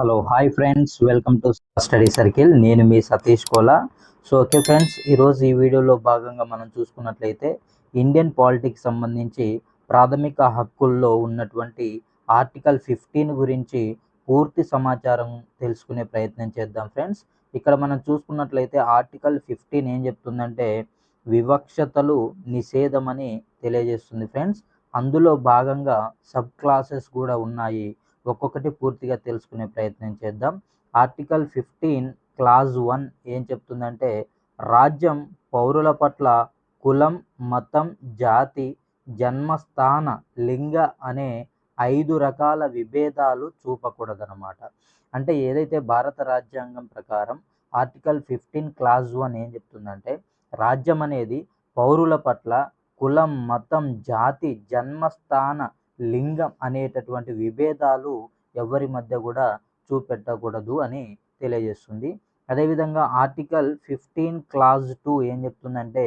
Hello hi friends. Welcome to study circle. నేను మీ Satish Kola. So okay friends ఈరోజు ఈ వీడియోలో భాగంగా మనం చూసుకున్నట్లయితే ఇండియన్ పాలిటిక్స్ సంబంధించి ప్రాథమిక హక్కుల్లో ఉన్నటువంటి ఆర్టికల్ ఫిఫ్టీన్ గురించి పూర్తి సమాచారం తెలుసుకునే ప్రయత్నం చేద్దాం ఫ్రెండ్స్. ఇక్కడ మనం చూసుకున్నట్లయితే ఆర్టికల్ ఫిఫ్టీన్ ఏం చెప్తుందంటే వివక్షతలు నిషేధమని తెలియజేస్తుంది ఫ్రెండ్స్. అందులో భాగంగా సబ్ క్లాసెస్ కూడా ఉన్నాయి. ఒక్కొక్కటి పూర్తిగా తెలుసుకునే ప్రయత్నం చేద్దాం. ఆర్టికల్ ఫిఫ్టీన్ క్లాజ్ వన్ ఏం చెప్తుందంటే రాజ్యం పౌరుల పట్ల కులం మతం జాతి జన్మస్థాన లింగ అనే ఐదు రకాల విభేదాలు చూపకూడదనమాట అంటే ఏదైతే భారత రాజ్యాంగం ప్రకారం ఆర్టికల్ ఫిఫ్టీన్ క్లాజ్ వన్ ఏం చెప్తుందంటే రాజ్యం అనేది పౌరుల పట్ల కులం మతం జాతి జన్మస్థాన లింగం అనేటటువంటి విభేదాలు ఎవరి మధ్య కూడా చూపెట్టకూడదు అని తెలియజేస్తుంది. అదేవిధంగా ఆర్టికల్ ఫిఫ్టీన్ క్లాజ్ టూ ఏం చెప్తుందంటే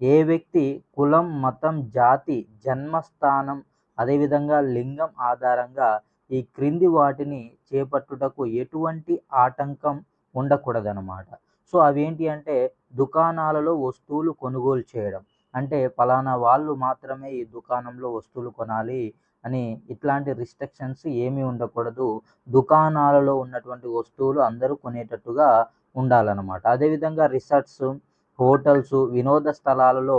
ఏ వ్యక్తి కులం మతం జాతి జన్మస్థానం అదేవిధంగా లింగం ఆధారంగా ఈ క్రింది వాటిని చేపట్టుటకు ఎటువంటి ఆటంకం ఉండకూడదనమాట సో అవేంటి అంటే దుకాణాలలో వస్తువులు కొనుగోలు చేయడం. అంటే ఫలానా వాళ్ళు మాత్రమే ఈ దుకాణంలో వస్తువులు కొనాలి అని ఇట్లాంటి రిస్ట్రిక్షన్స్ ఏమీ ఉండకూడదు. దుకాణాలలో ఉన్నటువంటి వస్తువులు అందరూ కొనేటట్టుగా ఉండాలన్నమాట. అదేవిధంగా రిసార్ట్స్ హోటల్స్ వినోద స్థలాలలో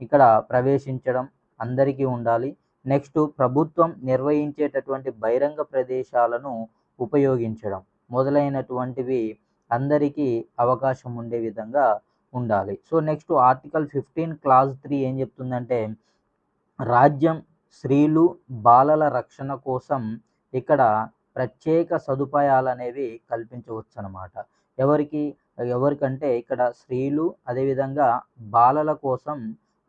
ఇక్కడ ప్రవేశించడం అందరికీ ఉండాలి. నెక్స్ట్ ప్రభుత్వం నిర్వహించేటటువంటి బహిరంగ ప్రదేశాలను ఉపయోగించడం మొదలైనటువంటివి అందరికీ అవకాశం ఉండే విధంగా ఉండాలి. So next article fifteen clause three ఏం చెప్తుందంటే రాజ్యం స్త్రీలు బాలల రక్షణ కోసం ఇక్కడ ప్రత్యేక సదుపాయాలు అనేవి కల్పించవచ్చు అనమాట ఎవరికి ఎవరికంటే ఇక్కడ స్త్రీలు అదేవిధంగా బాలల కోసం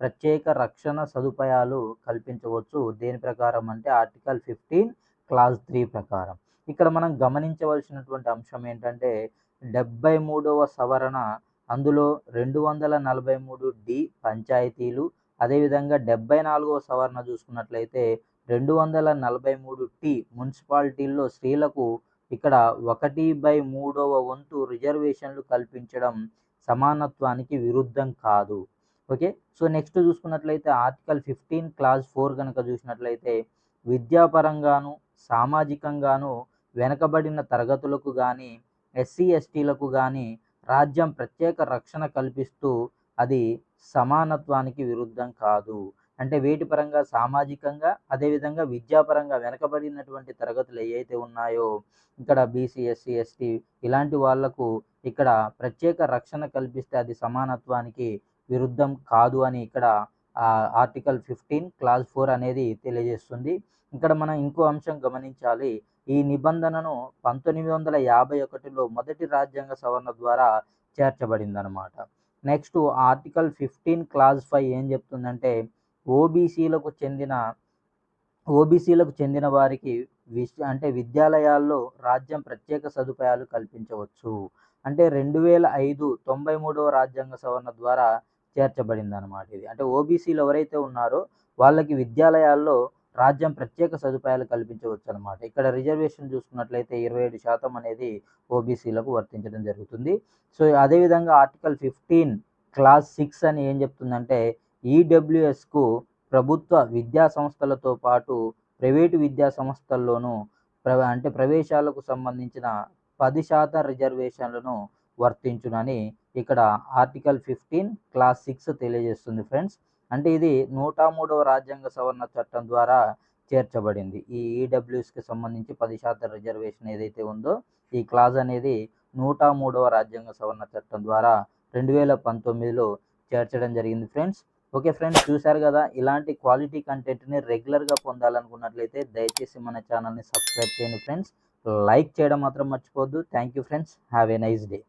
ప్రత్యేక రక్షణ సదుపాయాలు కల్పించవచ్చు. దేని ప్రకారం అంటే ఆర్టికల్ ఫిఫ్టీన్ క్లాస్ త్రీ ప్రకారం. ఇక్కడ మనం గమనించవలసినటువంటి అంశం ఏంటంటే డెబ్బై మూడవ సవరణ అందులో రెండు వందల నలభై మూడు డి పంచాయతీలు అదేవిధంగా డెబ్బై నాలుగవ సవరణ చూసుకున్నట్లయితే రెండు వందల నలభై మూడు టీ మున్సిపాలిటీల్లో స్త్రీలకు ఇక్కడ ఒకటి బై మూడవ వంతు రిజర్వేషన్లు కల్పించడం సమానత్వానికి విరుద్ధం కాదు. ఓకే? సో నెక్స్ట్ చూసుకున్నట్లయితే ఆర్టికల్ ఫిఫ్టీన్ క్లాస్ ఫోర్ కనుక చూసినట్లయితే విద్యాపరంగాను సామాజికంగాను వెనకబడిన తరగతులకు కానీ ఎస్సీ ఎస్టీలకు కానీ రాజ్యం ప్రత్యేక రక్షణ కల్పిస్తూ అది సమానత్వానికి విరుద్ధం కాదు. అంటే వేటి పరంగా సామాజికంగా అదేవిధంగా విద్యాపరంగా వెనకబడినటువంటి తరగతులు ఏవైతే ఉన్నాయో ఇక్కడ బీసీ ఎస్సీ ఎస్టీ ఇలాంటి వాళ్ళకు ఇక్కడ ప్రత్యేక రక్షణ కల్పిస్తే అది సమానత్వానికి విరుద్ధం కాదు అని ఇక్కడ ఆర్టికల్ ఫిఫ్టీన్ క్లాస్ ఫోర్ అనేది తెలియజేస్తుంది. ఇక్కడ మనం ఇంకో అంశం గమనించాలి. ఈ నిబంధనను పంతొమ్మిది వందల యాభై ఒకటిలో మొదటి రాజ్యాంగ సవరణ ద్వారా చేర్చబడిందనమాట next article fifteen clause five ఏం చెప్తుందంటే ఓబీసీలకు చెందిన ఓబీసీలకు చెందిన వారికి విశ్ అంటే విద్యాలయాల్లో రాజ్యం ప్రత్యేక సదుపాయాలు కల్పించవచ్చు. అంటే రెండు వేల ఐదు తొంభై మూడవ రాజ్యాంగ సవరణ ద్వారా చేర్చబడింది అనమాట ఇది. అంటే ఓబీసీలు ఎవరైతే ఉన్నారో వాళ్ళకి విద్యాలయాల్లో రాజ్యం ప్రత్యేక సదుపాయాలు కల్పించవచ్చు అనమాట ఇక్కడ రిజర్వేషన్ చూసుకున్నట్లయితే ఇరవై ఏడు శాతం అనేది ఓబీసీలకు వర్తించడం జరుగుతుంది. సో అదేవిధంగా ఆర్టికల్ ఫిఫ్టీన్ క్లాస్ సిక్స్ అని ఏం చెప్తుందంటే ఈడబ్ల్యూఎస్కు ప్రభుత్వ విద్యా సంస్థలతో పాటు ప్రైవేటు విద్యా సంస్థల్లోనూ ప్ర అంటే ప్రవేశాలకు సంబంధించిన పది శాతం రిజర్వేషన్లను వర్తించునని ఇక్కడ ఆర్టికల్ ఫిఫ్టీన్ క్లాస్ సిక్స్ తెలియజేస్తుంది ఫ్రెండ్స్. అంటే ఇది నూట మూడవ రాజ్యాంగ సవరణ చట్టం ద్వారా చేర్చబడింది. ఈ ఈడబ్ల్యూస్కి సంబంధించి పది శాతం రిజర్వేషన్ ఏదైతే ఉందో ఈ క్లాజ్ అనేది నూట మూడవ రాజ్యాంగ సవరణ చట్టం ద్వారా రెండు వేల పంతొమ్మిదిలో చేర్చడం జరిగింది ఫ్రెండ్స్. ఓకే ఫ్రెండ్స్ చూశారు కదా? ఇలాంటి క్వాలిటీ కంటెంట్ని రెగ్యులర్గా పొందాలనుకున్నట్లయితే దయచేసి మన ఛానల్ని సబ్స్క్రైబ్ చేయండి ఫ్రెండ్స్. లైక్ చేయడం మాత్రం మర్చిపోవద్దు. Thank you friends. Have a nice day.